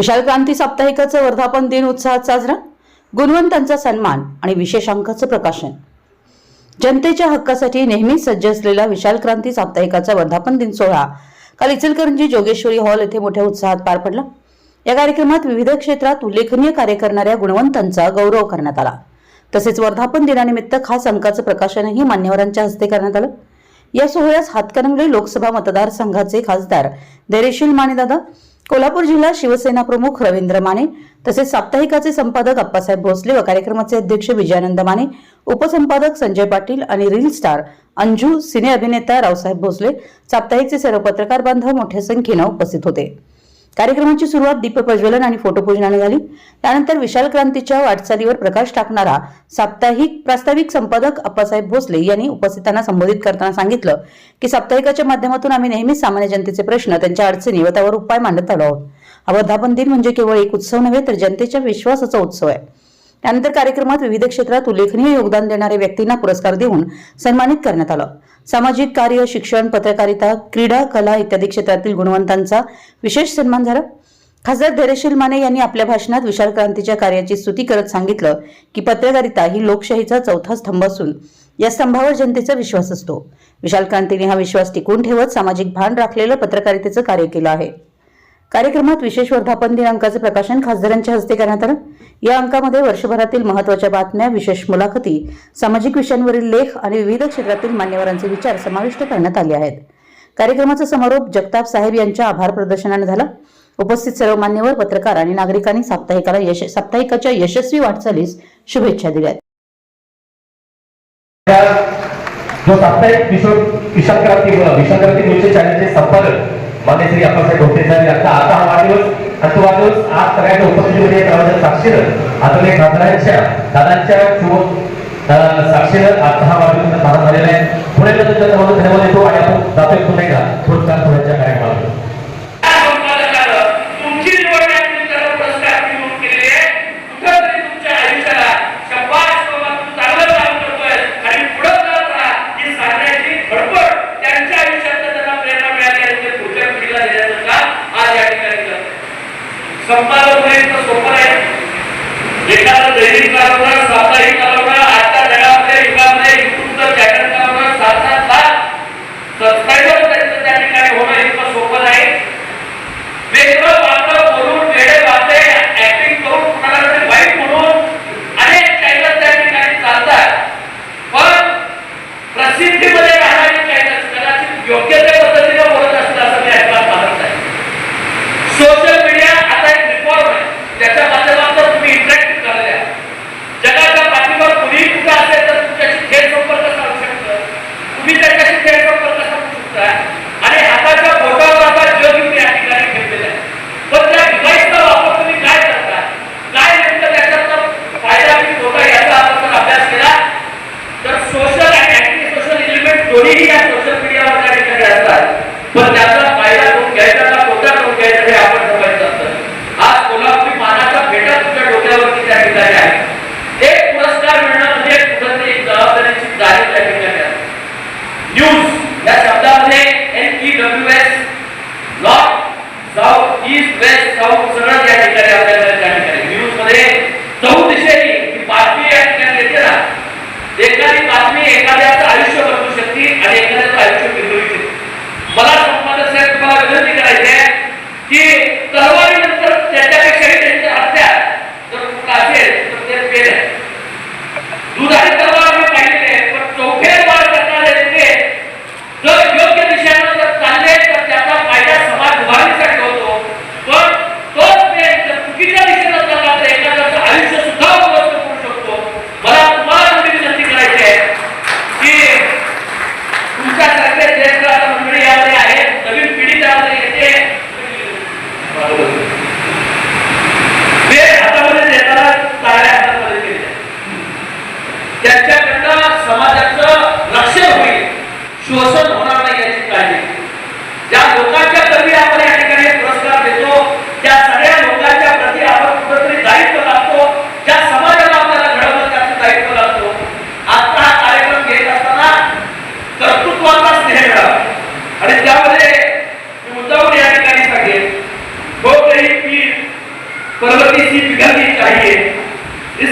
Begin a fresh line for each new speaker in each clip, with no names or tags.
विशाल क्रांती साप्ताहिकाचं वर्धापन दिन उत्साहात साजरा? गुणवंतांचा सन्मान आणि विशेष अंकाचं प्रकाशन. जनतेच्या हक्कासाठी नेहमीच सज्ज असलेला विशाल क्रांती साप्ताहिकाचा वर्धापन दिन सोहळा काल इचलकरंजी जोगेश्वरी हॉल येथे मोठ्या उत्साहात पार पडला. या कार्यक्रमात विविध क्षेत्रात उल्लेखनीय कार्य करणाऱ्या गुणवंतांचा गौरव करण्यात आला. तसेच वर्धापन दिनानिमित्त खास अंकाचं प्रकाशनही मान्यवरांच्या हस्ते करण्यात आलं. या सोहळ्यास हातकणंगले लोकसभा मतदारसंघाचे खासदार धैर्यशील मानेदादा कोल्हापूर जिल्हा शिवसेना प्रमुख रवींद्र माने तसेच साप्ताहिकाचे संपादक अप्पासाहेब भोसले व कार्यक्रमाचे अध्यक्ष विजयानंद माने उपसंपादक संजय पाटील आणि रील स्टार अंजू सिने अभिनेता रावसाहेब भोसले साप्ताहिकचे सर्व पत्रकार बांधव मोठ्या संख्येनं उपस्थित होते. कार्यक्रमाची सुरुवात दीप प्रज्वलन आणि फोटोपूजनाने झाली. त्यानंतर विशाल क्रांतीच्या वाटचालीवर प्रकाश टाकणारा साप्ताहिक प्रास्ताविक संपादक अप्पासाहेब भोसले यांनी उपस्थितांना संबोधित करताना सांगितलं की साप्ताहिकाच्या माध्यमातून आम्ही नेहमीच सामान्य जनतेचे प्रश्न त्यांच्या अडचणी व त्यावर उपाय मांडत आलो आहोत. हा वर्धापन दिन म्हणजे केवळ एक उत्सव नव्हे तर जनतेच्या विश्वासाचा उत्सव आहे. त्यानंतर कार्यक्रमात विविध क्षेत्रात उल्लेखनीय योगदान देणाऱ्या व्यक्तींना पुरस्कार देऊन सन्मानित करण्यात आलं. सामाजिक कार्य शिक्षण पत्रकारिता क्रीडा कला इत्यादी क्षेत्रातील गुणवंतांचा विशेष सन्मान झाला. खासदार धैर्यशील माने यांनी आपल्या भाषणात विशाल क्रांतीच्या कार्याची स्तुती करत सांगितलं की पत्रकारिता ही लोकशाहीचा चौथा स्तंभ असून या स्तंभावर जनतेचा विश्वास असतो. विशाल क्रांतीने हा विश्वास टिकून ठेवत सामाजिक भान राखलेलं पत्रकारितेचं कार्य केलं आहे. कार्यक्रमात विशेष वर्धापन दिन अंकाचे प्रकाशन खासदारांच्या हस्ते करण्यात आलं. या अंकामध्ये वर्षभरातील महत्त्वाच्या बातम्या विशेष मुलाखती सामाजिक विषयांवरील लेख आणि विविध क्षेत्रातील मान्यवरांचे विचार समाविष्ट करण्यात आले आहेत. कार्यक्रमाचा समारोप जगताप साहेब यांच्या आभार प्रदर्शनाने झाला. उपस्थित सर्व मान्यवर पत्रकार आणि नागरिकांनी साप्ताहिकाला यश साप्ताहिकाच्या यशस्वी वाटचालीस शुभेच्छा दिल्या.
जो साप्ताहिक किशोर विशाल क्रांती विशाल क्रांती चॅनलचे संपादक मान्य श्री अप्पासाहेब भोसले साहेब यांचा आता हा वाढदिवस आणि तो वाढदिवस आज सगळ्यांच्या उपस्थितीमध्ये सर्वांच्या साक्षीनं. आदरणीय म्हणजे खासदारांच्या दादांच्या शुभ साक्षीनं आज हा वाढदिवस झालेला आहे. पुढे धन्यवाद
समाज उभारणीसाठी होतो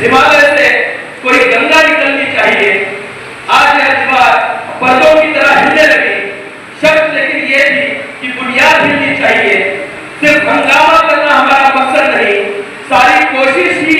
हिमालय से कोई गंगा निकलनी चाहिए। आज यह दीवार पर्दों की तरह हिलने लगी। शब्द लेकिन यह थी कि बुनियाद हिलनी चाहिए। सिर्फ़ हंगामा करना हमारा मकसद नहीं, सारी कोशिश ही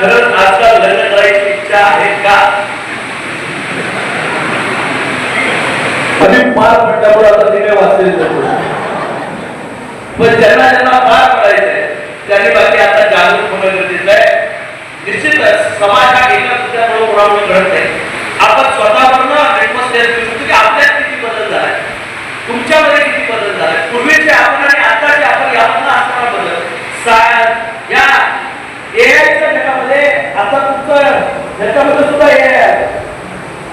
खरंच आजकाल लग्न करायची इच्छा आहे का? ज्यांना ज्यांना पार त्यांनी आता जागरूक होणं एका दुसऱ्यामुळे नाही आपण स्वतःवरून ऍटमॉस्फिअर करू शकतो किती बदल झालाय? तुमच्यामध्ये किती बदल झालाय? पूर्वीचे आपण आणि आताचे आपण यातून असणारा बदल? या मध्ये आता तुमचं याच्यामध्ये सुद्धा हे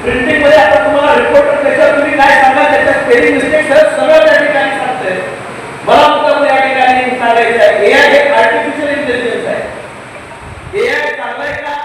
प्रिंटिंगमध्ये आता तुम्हाला रिपोर्ट त्याच्यावर तुम्ही काय सांगा त्याच्यात स्पेलिंग मिस्टेक सगळं त्या ठिकाणी सांगते मला उत्तर या ठिकाणी सांगायचं आहे. ए आय हे आर्टिफिशियल इंटेलिजन्स आहे. ए आय चांगलं का?